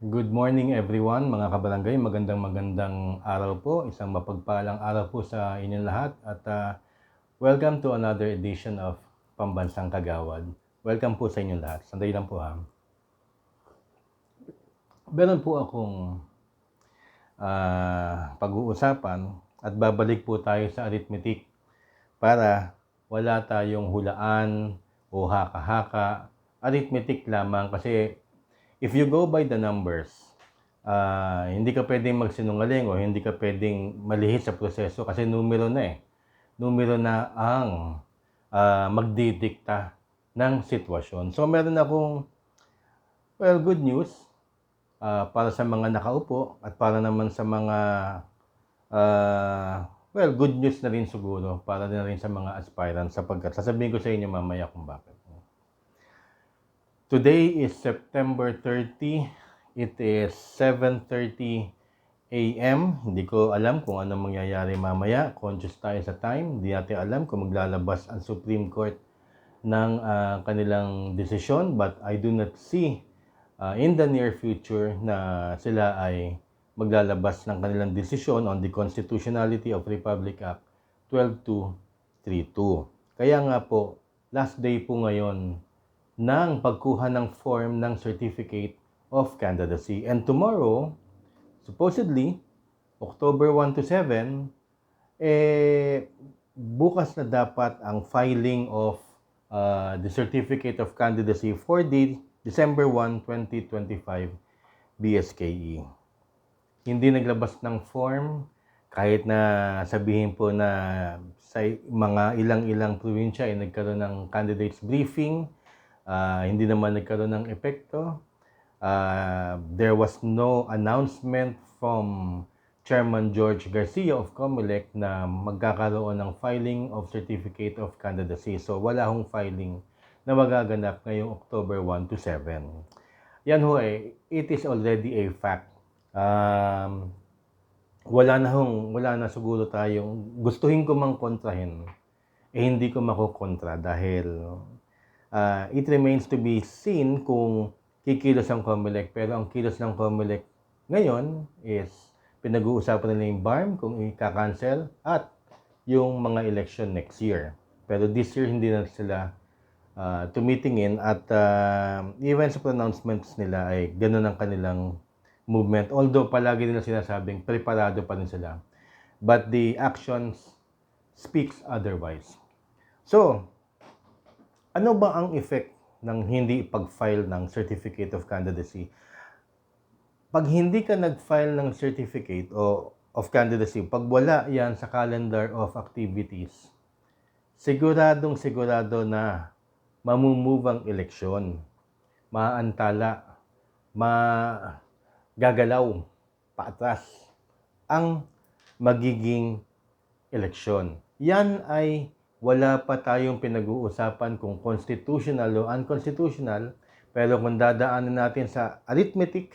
Good morning everyone, mga kabarangay. Magandang magandang araw po. Isang mapagpalang araw po sa inyong lahat. At ah, welcome to another edition of Pambansang Kagawad. Welcome po sa inyong lahat. Sandali lang po ha. Meron po akong ah, pag-uusapan at babalik po tayo sa arithmetic para wala tayong hulaan o haka-haka. Arithmetic lamang kasi if you go by the numbers, ah, hindi ka pwedeng magsinungaling o hindi ka pwedeng malihit sa proseso kasi numero na eh. Numero na ang ah, magdidikta ng sitwasyon. So meron akong, well, good news ah, para sa mga nakaupo at para naman sa mga, ah, well, good news na rin siguro para na rin sa mga aspirants sapagkat sasabihin ko sa inyo mamaya kung bakit. Today is September 30. It is 7.30 a.m. Hindi ko alam kung ano mangyayari mamaya. Conscious tayo sa time. Hindi natin alam kung maglalabas ang Supreme Court ng ah, kanilang desisyon. But I do not see ah, in the near future na sila ay maglalabas ng kanilang desisyon on the constitutionality of Republic Act 12232. Kaya nga po, last day po ngayon ng pagkuha ng form ng Certificate of Candidacy. And tomorrow, supposedly, October 1 to 7, eh, bukas na dapat ang filing of uh, the Certificate of Candidacy for the December 1, 2025 BSKE. Hindi naglabas ng form kahit na sabihin po na sa mga ilang-ilang probinsya ay nagkaroon ng candidates briefing, Ah, hindi naman nagkaroon ng epekto. Ah, there was no announcement from Chairman George Garcia of COMELEC na magkakaroon ng filing of Certificate of Candidacy. So wala hong filing na magaganap ngayong October 1 to 7. Yan ho eh, it is already a fact. Um, wala na hong, wala na siguro tayong, gustuhin ko mang kontrahin, eh hindi ko makukontra dahil uh, it remains to be seen kung kikilos ang COMELEC. Pero ang kilos ng COMELEC ngayon is pinag-uusapan nila yung BARM kung i-cancel at yung mga election next year. Pero this year hindi na sila uh, tumitingin at uh, even sa pronouncements nila ay ganun ang kanilang movement. Although palagi nila sinasabing preparado pa rin sila. But the actions speaks otherwise. So, ano ba ang effect ng hindi pag-file ng Certificate of Candidacy? Pag hindi ka nag-file ng Certificate o of Candidacy, pag wala yan sa calendar of activities, siguradong sigurado na mamumove ang eleksyon, maantala, magagalaw, paatras ang magiging eleksyon. Yan ay wala pa tayong pinag-uusapan kung constitutional o unconstitutional, pero kung dadaanan natin sa arithmetic,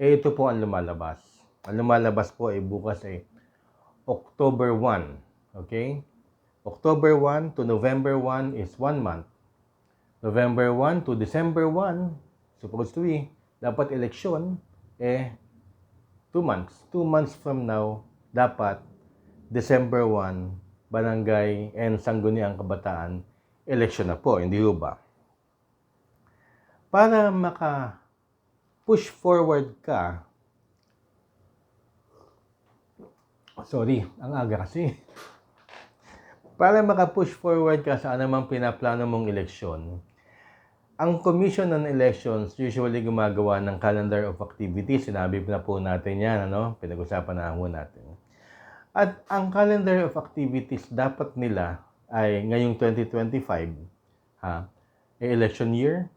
eh ito po ang lumalabas. Ang lumalabas po ay bukas ay October 1. Okay? October 1 to November 1 is 1 month. November 1 to December 1, supposed to be, dapat eleksyon, eh, 2 months. 2 months from now, dapat December 1, barangay and sangguniang kabataan, election na po, hindi ba? Para maka push forward ka, sorry, ang aga kasi. Para maka-push forward ka sa anumang pinaplano mong eleksyon, ang Commission on Elections usually gumagawa ng calendar of activities. Sinabi na po natin yan, ano? Pinag-usapan na po natin. At ang calendar of activities dapat nila ay ngayong 2025, ha? election year.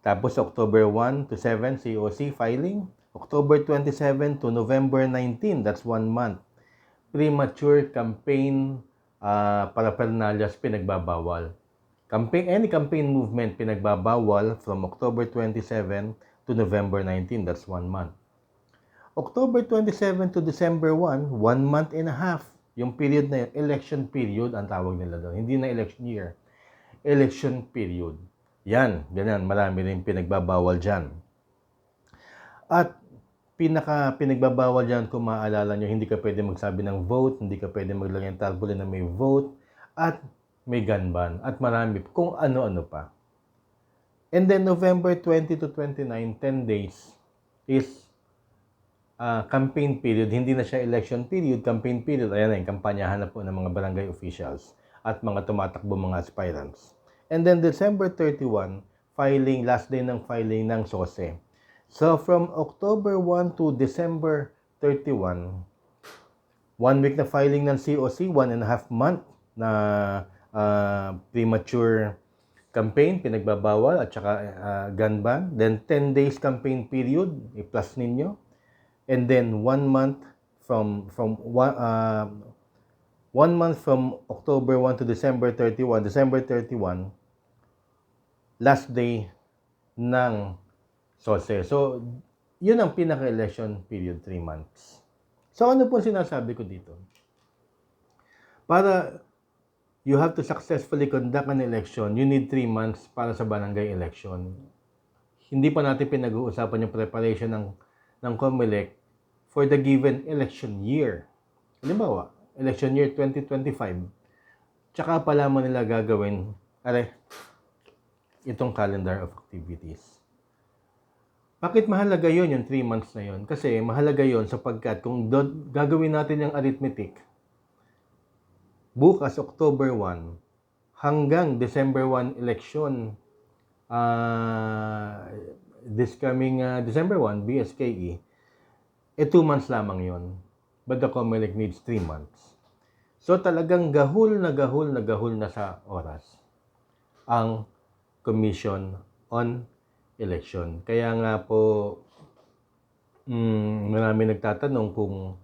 Tapos October 1 to 7 COC filing. October 27 to November 19, that's one month. Premature campaign uh, paraphernalias pinagbabawal. Campaign, any campaign movement pinagbabawal from October 27 to November 19, that's one month. October 27 to December 1, one month and a half. Yung period na yun, election period ang tawag nila doon. Hindi na election year. Election period. Yan, ganyan. Marami rin pinagbabawal dyan. At pinaka pinagbabawal dyan kung maaalala nyo, hindi ka pwede magsabi ng vote, hindi ka pwede maglagay ng tarpaulin na may vote, at may gun ban, at marami, kung ano-ano pa. And then November 20 to 29, 10 days is uh, campaign period. Hindi na siya election period, campaign period. Ayan na yung kampanyahan na po ng mga barangay officials at mga tumatakbo mga aspirants. And then December 31, filing, last day ng filing ng SOSE. So from October 1 to December 31, one week na filing ng COC, one and a half month na uh, premature campaign, pinagbabawal at saka uh, gun ban. Then 10 days campaign period, i-plus ninyo. And then one month from from one, uh, one month from October 1 to December 31, December 31, last day ng SOSE. So, yun ang pinaka-election period, 3 months. So, ano po sinasabi ko dito? Para you have to successfully conduct an election, you need 3 months para sa barangay election. Hindi pa natin pinag-uusapan yung preparation ng, ng COMELEC for the given election year. Halimbawa, election year 2025. Tsaka pa lamang nila gagawin, are, itong calendar of activities. Bakit mahalaga yon yung 3 months na yon? Kasi mahalaga yon sapagkat kung do- gagawin natin yung arithmetic, bukas October 1 hanggang December 1 election, uh, this coming uh, December 1, BSKE, eh 2 months lamang yon. But the COMELEC needs 3 months. So talagang gahul na gahul na gahul na sa oras ang Commission on Election. Kaya nga po, mm, marami nagtatanong kung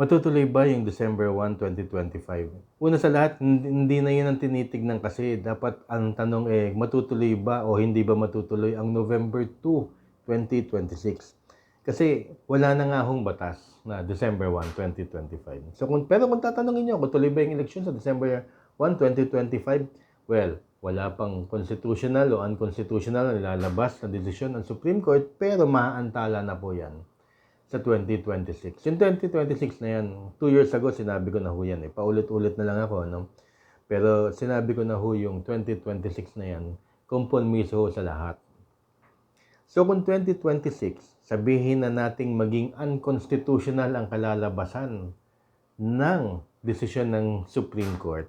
matutuloy ba yung December 1, 2025. Una sa lahat, hindi, na yun ang tinitignan kasi dapat ang tanong eh, matutuloy ba o hindi ba matutuloy ang November 2, 2026. Kasi wala na nga hong batas na December 1, 2025. So kung, pero kung tatanungin nyo kung ba yung election sa December 1, 2025, well, wala pang constitutional o unconstitutional na nilalabas na desisyon ng Supreme Court pero maaantala na po yan sa 2026. Yung 2026 na yan, two years ago sinabi ko na ho yan eh. Paulit-ulit na lang ako, no? Pero sinabi ko na ho yung 2026 na yan, kompromiso ho sa lahat. So kung 2026, sabihin na nating maging unconstitutional ang kalalabasan ng desisyon ng Supreme Court,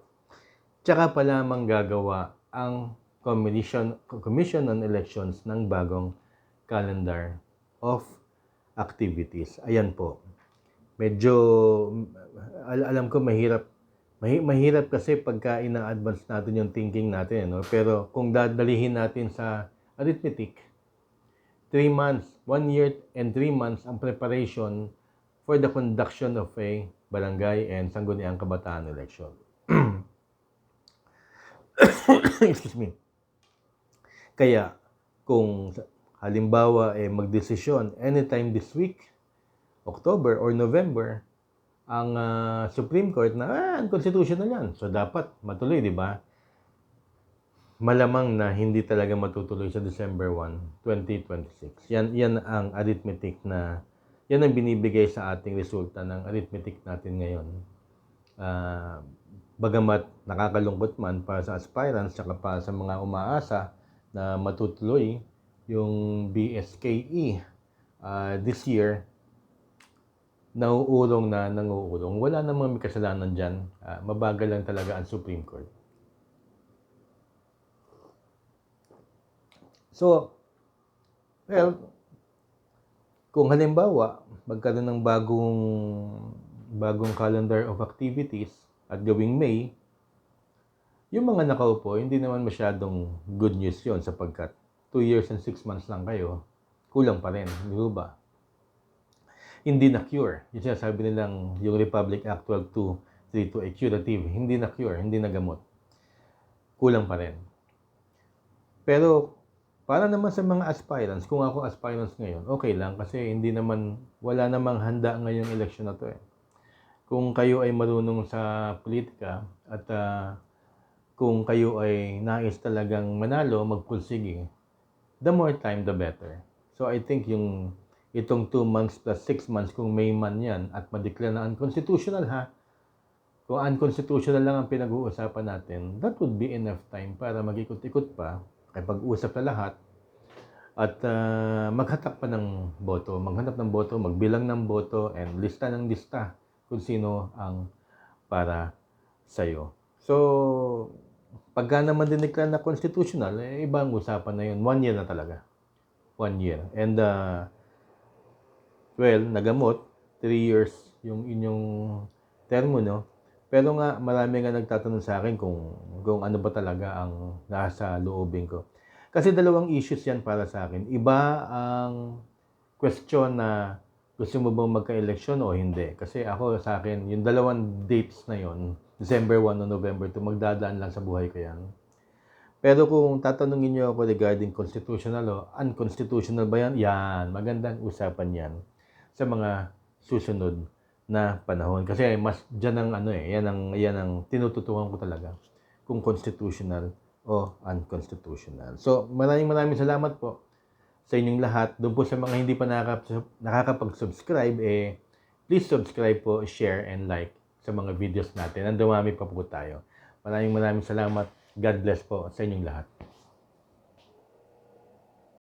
tsaka pa lamang gagawa ang Commission, Commission on Elections ng bagong calendar of activities. Ayan po. Medyo, al- alam ko mahirap, mahi- mahirap kasi pagka ina-advance natin yung thinking natin. No? Pero kung dadalihin natin sa arithmetic, 3 months, 1 year and 3 months ang preparation for the conduction of a barangay and sangguniang kabataan election. Excuse me. Kaya, kung halimbawa eh, magdesisyon anytime this week, October or November, ang uh, Supreme Court na, ah, unconstitutional yan. So, dapat matuloy, di ba? Malamang na hindi talaga matutuloy sa December 1, 2026. Yan, yan ang arithmetic na, yan ang binibigay sa ating resulta ng arithmetic natin ngayon. Uh, bagamat nakakalungkot man para sa aspirants at para sa mga umaasa na matutuloy yung BSKE uh, this year, nauurong na nanguurong. Wala namang may kasalanan dyan. Uh, mabagal lang talaga ang Supreme Court. So, well, kung halimbawa, magkaroon ng bagong bagong calendar of activities at gawing May, yung mga nakaupo, hindi naman masyadong good news yon sapagkat 2 years and 6 months lang kayo, kulang pa rin, di ba? Hindi na cure. Yung sinasabi nilang yung Republic Act 12328 ay curative. Hindi na cure, hindi na gamot. Kulang pa rin. Pero para naman sa mga aspirants, kung ako aspirants ngayon, okay lang kasi hindi naman, wala namang handa ngayong election na to eh. Kung kayo ay marunong sa politika at uh, kung kayo ay nais talagang manalo, magpursige, the more time, the better. So I think yung itong 2 months plus 6 months kung may man yan at madeclare na unconstitutional ha. Kung unconstitutional lang ang pinag-uusapan natin, that would be enough time para mag-ikot-ikot pa, kapag-usap na lahat, at ah, maghatak pa ng boto, maghanap ng boto, magbilang ng boto, and lista ng lista kung sino ang para sa'yo. So, pagka naman dineclare na constitutional, eh, ibang usapan na yun. One year na talaga. One year. And, uh, well, nagamot, three years yung inyong termo, no? Pero nga, marami nga nagtatanong sa akin kung, kung ano ba talaga ang nasa loobin ko. Kasi dalawang issues yan para sa akin. Iba ang question na gusto mo bang magka-eleksyon o hindi. Kasi ako sa akin, yung dalawang dates na yon December 1 o November 2, magdadaan lang sa buhay ko yan. Pero kung tatanungin niyo ako regarding constitutional o unconstitutional ba yan, yan, magandang usapan yan sa mga susunod na panahon. Kasi mas dyan ang ano eh, yan ang, yan ang tinututukan ko talaga kung constitutional o unconstitutional. So, maraming maraming salamat po sa inyong lahat. Doon po sa mga hindi pa nakaka- nakakapag-subscribe, eh, please subscribe po, share, and like sa mga videos natin. Ang dumami pa po tayo. Maraming maraming salamat. God bless po sa inyong lahat.